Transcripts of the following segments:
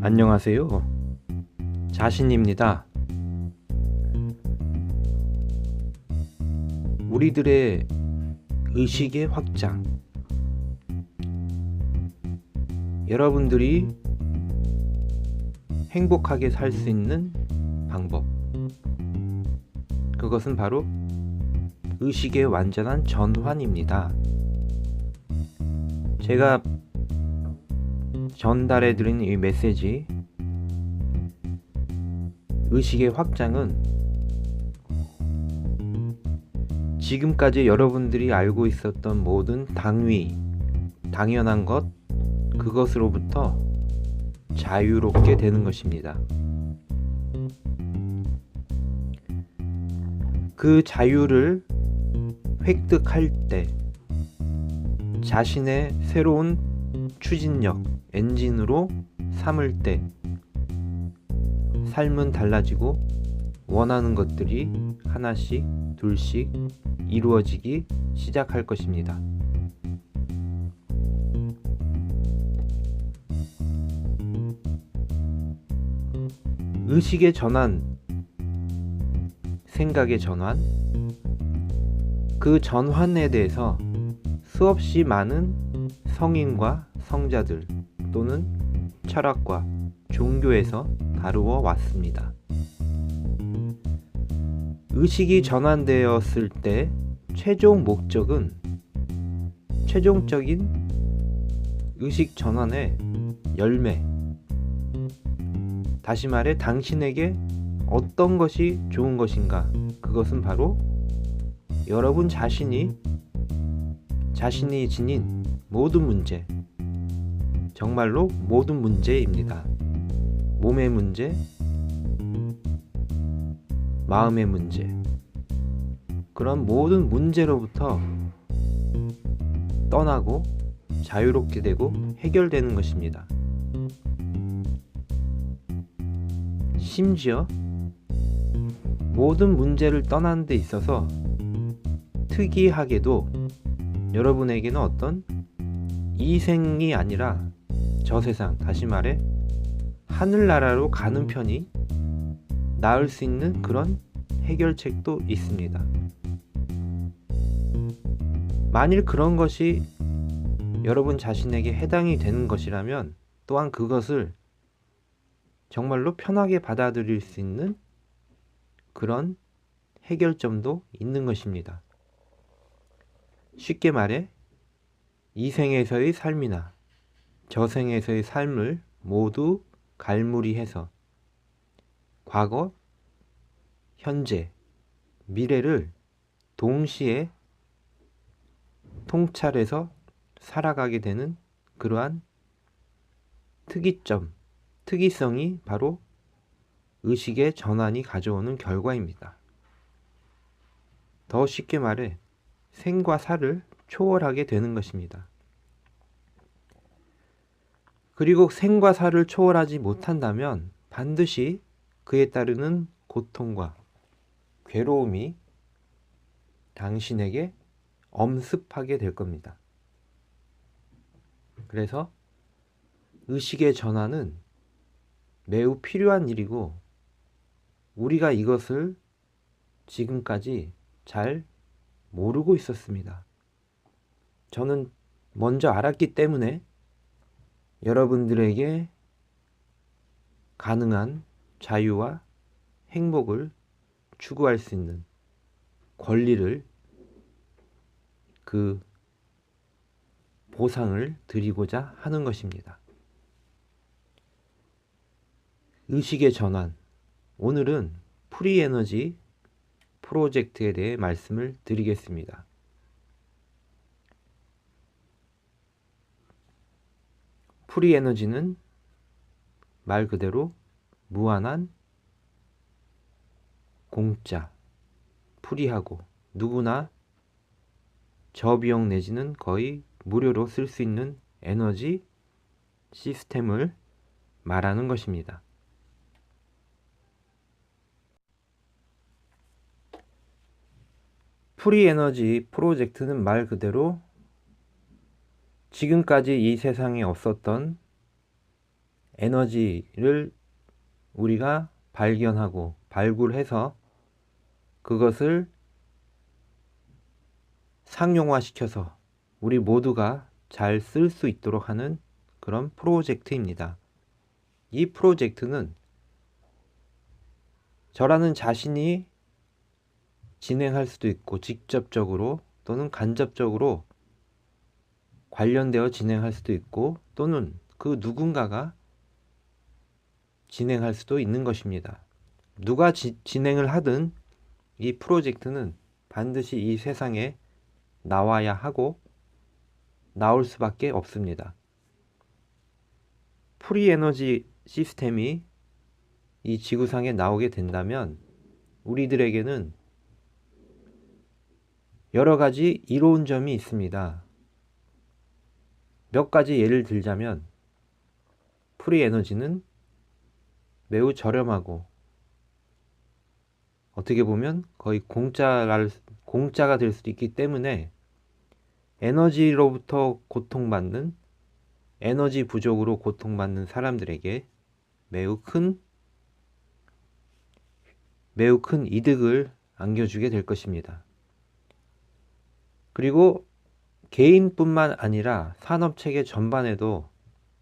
안녕하세요. 자신입니다. 우리들의 의식의 확장. 여러분들이 행복하게 살 수 있는 방법. 그것은 바로 의식의 완전한 전환입니다. 제가 전달해 드린 이 메시지 의식의 확장은 지금까지 여러분들이 알고 있었던 모든 당위, 당연한 것, 그것으로부터 자유롭게 되는 것입니다. 그 자유를 획득할 때 자신의 새로운 추진력, 엔진으로 삼을 때 삶은 달라지고 원하는 것들이 하나씩, 둘씩 이루어지기 시작할 것입니다. 의식의 전환, 생각의 전환, 그 전환에 대해서 수없이 많은 성인과 성자들 또는 철학과 종교에서 다루어 왔습니다. 의식이 전환되었을 때 최종 목적은 최종적인 의식 전환의 열매. 다시 말해 당신에게 어떤 것이 좋은 것인가? 그것은 바로 여러분 자신이 자신이 지닌 모든 문제, 정말로 모든 문제입니다. 몸의 문제, 마음의 문제, 그런 모든 문제로부터 떠나고 자유롭게 되고 해결되는 것입니다. 심지어 모든 문제를 떠나는 데 있어서 특이하게도 여러분에게는 어떤 이생이 아니라 저 세상, 다시 말해 하늘나라로 가는 편이 나을 수 있는 그런 해결책도 있습니다. 만일 그런 것이 여러분 자신에게 해당이 되는 것이라면 또한 그것을 정말로 편하게 받아들일 수 있는 그런 해결점도 있는 것입니다. 쉽게 말해 이 생에서의 삶이나 저 생에서의 삶을 모두 갈무리해서 과거, 현재, 미래를 동시에 통찰해서 살아가게 되는 그러한 특이점, 특이성이 바로 의식의 전환이 가져오는 결과입니다. 더 쉽게 말해 생과 사를 초월하게 되는 것입니다. 그리고 생과 사를 초월하지 못한다면 반드시 그에 따르는 고통과 괴로움이 당신에게 엄습하게 될 겁니다. 그래서 의식의 전환은 매우 필요한 일이고 우리가 이것을 지금까지 잘 모르고 있었습니다. 저는 먼저 알았기 때문에 여러분들에게 가능한 자유와 행복을 추구할 수 있는 권리를 그 보상을 드리고자 하는 것입니다. 의식의 전환. 오늘은 프리 에너지 프로젝트에 대해 말씀을 드리겠습니다. 프리 에너지는 말 그대로 무한한 공짜, 프리하고 누구나 저비용 내지는 거의 무료로 쓸 수 있는 에너지 시스템을 말하는 것입니다. 프리 에너지 프로젝트는 말 그대로 지금까지 이 세상에 없었던 에너지를 우리가 발견하고 발굴해서 그것을 상용화시켜서 우리 모두가 잘 쓸 수 있도록 하는 그런 프로젝트입니다. 이 프로젝트는 저라는 자신이 진행할 수도 있고 직접적으로 또는 간접적으로 관련되어 진행할 수도 있고 또는 그 누군가가 진행할 수도 있는 것입니다. 누가 지, 진행을 하든 이 프로젝트는 반드시 이 세상에 나와야 하고 나올 수밖에 없습니다. 프리 에너지 시스템이 이 지구상에 나오게 된다면 우리들에게는 여러 가지 이로운 점이 있습니다. 몇 가지 예를 들자면 프리 에너지는 매우 저렴하고 어떻게 보면 거의 공짜랄, 공짜가 될 수도 있기 때문에 에너지로부터 고통받는 에너지 부족으로 고통받는 사람들에게 매우 큰 매우 큰 이득을 안겨주게 될 것입니다. 그리고 개인뿐만 아니라 산업 체계 전반에도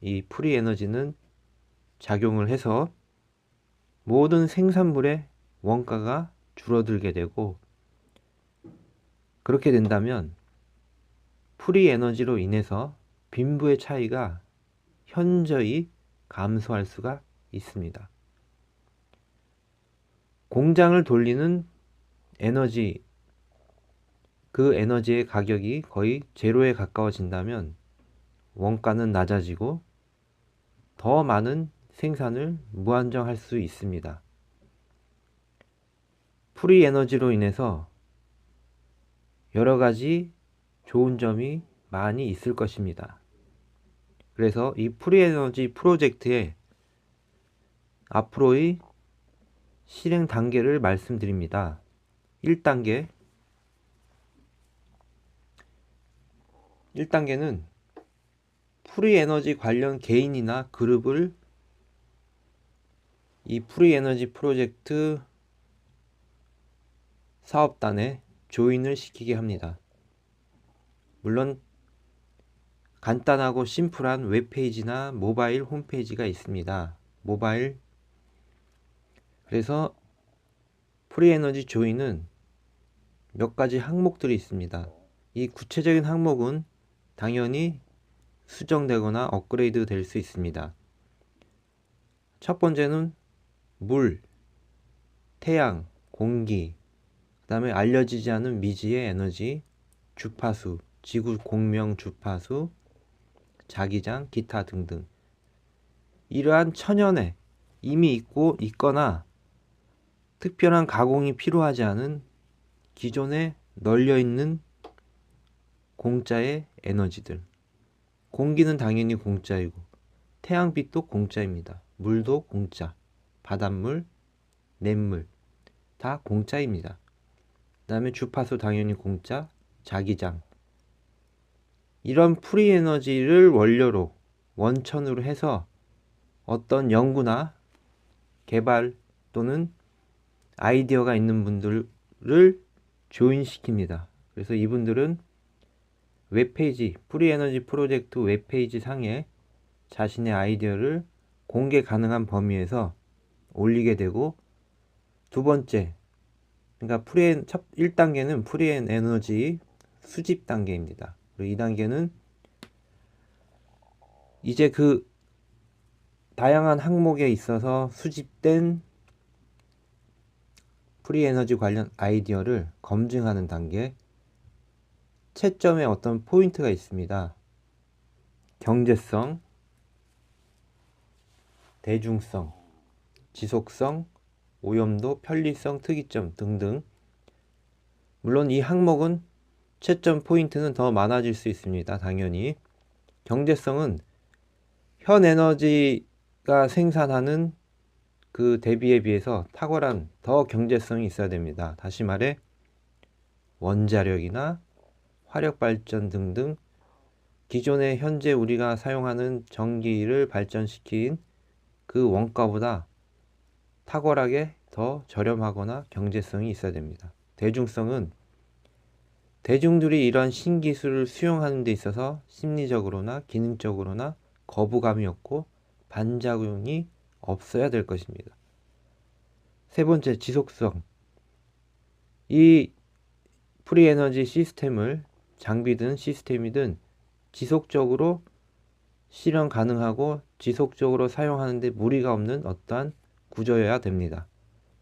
이 프리 에너지는 작용을 해서 모든 생산물의 원가가 줄어들게 되고 그렇게 된다면 프리 에너지로 인해서 빈부의 차이가 현저히 감소할 수가 있습니다. 공장을 돌리는 에너지, 그 에너지의 가격이 거의 제로에 가까워진다면 원가는 낮아지고 더 많은 생산을 무한정 할 수 있습니다. 프리 에너지로 인해서 여러 가지 좋은 점이 많이 있을 것입니다. 그래서 이 프리 에너지 프로젝트의 앞으로의 실행 단계를 말씀드립니다. 1단계 1단계는 프리 에너지 관련 개인이나 그룹을 이 프리 에너지 프로젝트 사업단에 조인을 시키게 합니다. 물론 간단하고 심플한 웹페이지나 모바일 홈페이지가 있습니다. 모바일 그래서 프리에너지 조인은 몇 가지 항목들이 있습니다. 이 구체적인 항목은 당연히 수정되거나 업그레이드 될 수 있습니다. 첫 번째는 물, 태양, 공기, 그 다음에 알려지지 않은 미지의 에너지, 주파수, 지구 공명 주파수, 자기장, 기타 등등. 이러한 천연에 이미 있고 있거나 특별한 가공이 필요하지 않은 기존에 널려 있는 공짜의 에너지들. 공기는 당연히 공짜이고 태양빛도 공짜입니다. 물도 공짜. 바닷물, 냇물 다 공짜입니다. 그 다음에 주파수 당연히 공짜, 자기장. 이런 프리 에너지를 원료로 원천으로 해서 어떤 연구나 개발 또는 아이디어가 있는 분들을 조인시킵니다. 그래서 이분들은 웹페이지, 프리에너지 프로젝트 웹페이지 상에 자신의 아이디어를 공개 가능한 범위에서 올리게 되고 두 번째, 그러니까 프리엔 첫 1단계는 프리엔 에너지 수집 단계입니다. 그리고 2단계는 이제 그 다양한 항목에 있어서 수집된 프리에너지 관련 아이디어를 검증하는 단계 채점에 어떤 포인트가 있습니다. 경제성, 대중성, 지속성, 오염도, 편리성, 특이점 등등. 물론 이 항목은 채점 포인트는 더 많아질 수 있습니다. 당연히. 경제성은 현 에너지가 생산하는 그 대비에 비해서 탁월한 더 경제성이 있어야 됩니다. 다시 말해 원자력이나 화력 발전 등등 기존의 현재 우리가 사용하는 전기를 발전시킨 그 원가보다 탁월하게 더 저렴하거나 경제성이 있어야 됩니다. 대중성은 대중들이 이런 신기술을 수용하는 데 있어서 심리적으로나 기능적으로나 거부감이 없고 반작용이 없어야 될 것입니다. 세 번째, 지속성. 이 프리에너지 시스템을 장비든 시스템이든 지속적으로 실현 가능하고 지속적으로 사용하는데 무리가 없는 어떠한 구조여야 됩니다.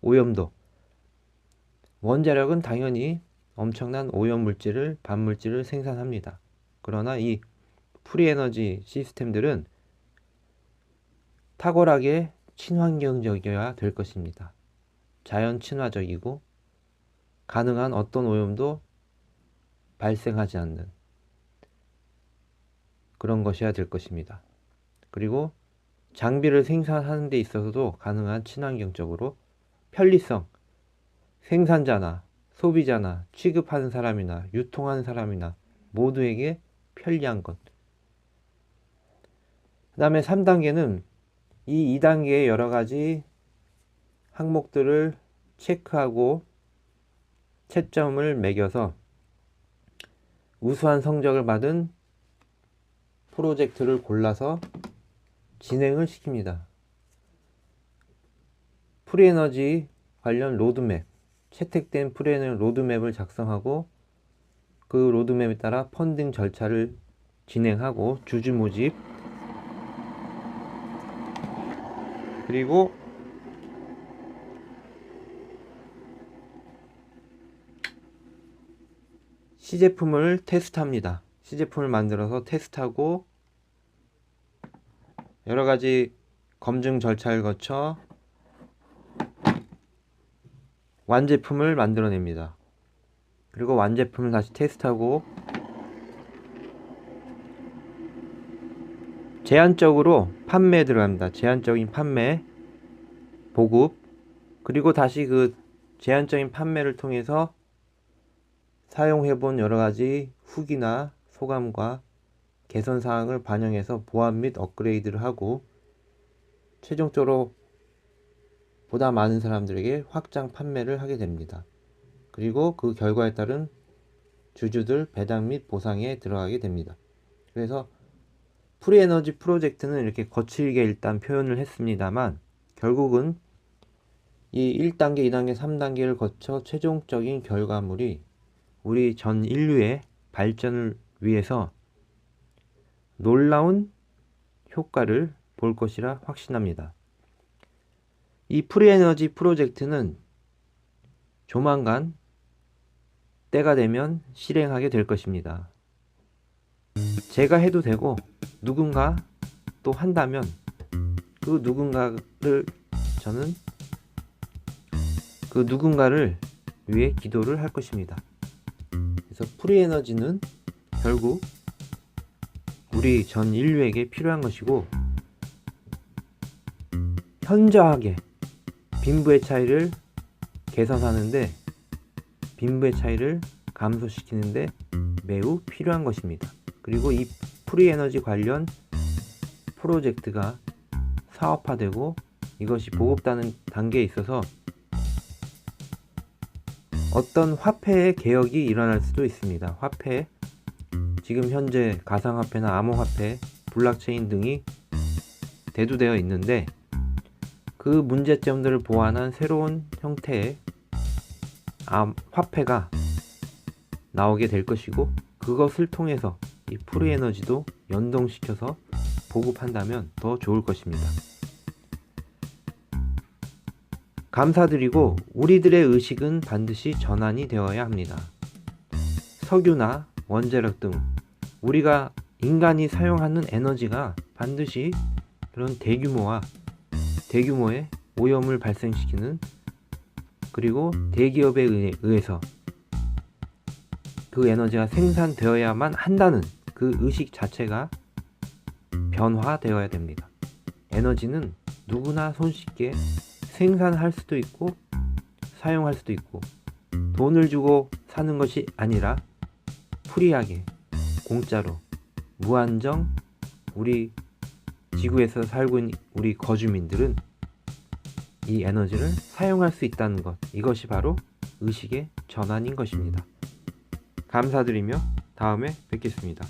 오염도. 원자력은 당연히 엄청난 오염 물질을, 반물질을 생산합니다. 그러나 이 프리에너지 시스템들은 탁월하게 친환경적이어야 될 것입니다. 자연 친화적이고 가능한 어떤 오염도 발생하지 않는 그런 것이어야 될 것입니다. 그리고 장비를 생산하는 데 있어서도 가능한 친환경적으로 편리성, 생산자나 소비자나 취급하는 사람이나 유통하는 사람이나 모두에게 편리한 것. 그 다음에 3단계는 이 2단계의 여러 가지 항목들을 체크하고 채점을 매겨서 우수한 성적을 받은 프로젝트를 골라서 진행을 시킵니다. 프리에너지 관련 로드맵, 채택된 프리에너지 로드맵을 작성하고 그 로드맵에 따라 펀딩 절차를 진행하고 주주 모집 그리고 시제품을 테스트합니다. 시제품을 만들어서 테스트하고 여러 가지 검증 절차를 거쳐 완제품을 만들어냅니다. 그리고 완제품을 다시 테스트하고 제한적으로 판매에 들어갑니다. 제한적인 판매, 보급, 그리고 다시 그 제한적인 판매를 통해서 사용해본 여러 가지 후기나 소감과 개선 사항을 반영해서 보완 및 업그레이드를 하고 최종적으로 보다 많은 사람들에게 확장 판매를 하게 됩니다. 그리고 그 결과에 따른 주주들 배당 및 보상에 들어가게 됩니다. 그래서 프리에너지 프로젝트는 이렇게 거칠게 일단 표현을 했습니다만 결국은 이 1단계, 2단계, 3단계를 거쳐 최종적인 결과물이 우리 전 인류의 발전을 위해서 놀라운 효과를 볼 것이라 확신합니다. 이 프리에너지 프로젝트는 조만간 때가 되면 실행하게 될 것입니다. 제가 해도 되고 누군가 또 한다면 그 누군가를 저는 그 누군가를 위해 기도를 할 것입니다. 그래서 프리 에너지는 결국 우리 전 인류에게 필요한 것이고 현저하게 빈부의 차이를 개선하는데 빈부의 차이를 감소시키는데 매우 필요한 것입니다. 그리고 이 프리 에너지 관련 프로젝트가 사업화되고 이것이 보급되는 단계에 있어서 어떤 화폐의 개혁이 일어날 수도 있습니다. 화폐, 지금 현재 가상화폐나 암호화폐, 블록체인 등이 대두되어 있는데 그 문제점들을 보완한 새로운 형태의 화폐가 나오게 될 것이고 그것을 통해서 이 프리 에너지도 연동시켜서 보급한다면 더 좋을 것입니다. 감사드리고 우리들의 의식은 반드시 전환이 되어야 합니다. 석유나 원자력 등 우리가 인간이 사용하는 에너지가 반드시 그런 대규모와 대규모의 오염을 발생시키는 그리고 대기업에 의해서 그 에너지가 생산되어야만 한다는 그 의식 자체가 변화되어야 됩니다. 에너지는 누구나 손쉽게 생산할 수도 있고 사용할 수도 있고 돈을 주고 사는 것이 아니라 프리하게 공짜로 무한정 우리 지구에서 살고 있는 우리 거주민들은 이 에너지를 사용할 수 있다는 것. 이것이 바로 의식의 전환인 것입니다. 감사드리며 다음에 뵙겠습니다.